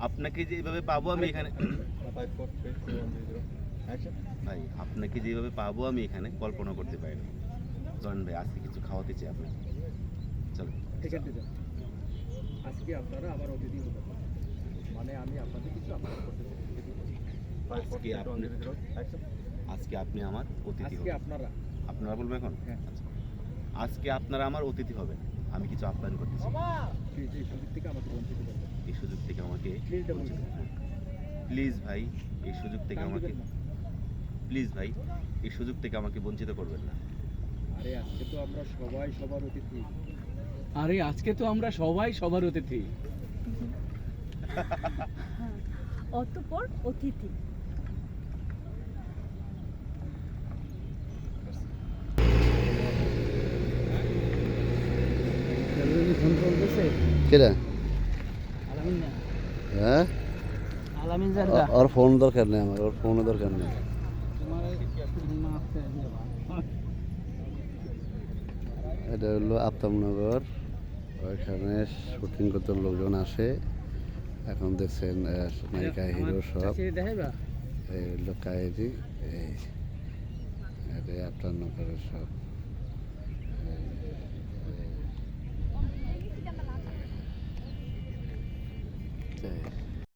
আপনাকে যেভাবে পাবো আমি এখানে. ভাই আপনাকে যেভাবে পাবো আমি এখানে কল্পনা করতে পারি না চলেন ভাই আজকে কিছু খাওয়াতে চাই আপনাকে চলো। আজকে আপনারা আমার অতিথি মানে আমি আপনাদের কিছু করতে চাই Five, four, আজকে আপনি. আজকে আমার অতিথি আজকে আপনারা আপনারা বলবেন এখন হ্যাঁ। আচ্ছা। আজকে আপনারা আমার অতিথি হবেন আমি কিছু আপ্যায়ন করতেছি প্লিজ এই সুযোগ থেকে আমাকে বঞ্চিত করবেন এই সুযোগ থেকে আমাকে প্লিজ ভাই এই সুযোগ থেকে আমাকে প্লিজ ভাই এই সুযোগ থেকে আমাকে বঞ্চিত করবেন না। আরে আজকে তো আমরা সবাই সবার অতিথি। আরে আজকে তো আমরা সবাই সবার অতিথি। হ্যাঁ অতপর অতিথি। ফোন করতেছে কেরা আলামিন না হ্যাঁ? ওর ফোন দরকার নেই আমার ওর ফোনও দরকার নেই। এটা হলো আফতাবনগর। ওইখানে শুটিং করতে লোকজন আসে। এখন দেখছেন নায়িকা হিরো সব। এই হলো কাহিনী এই এটা আফতাবনগরের সব। Okay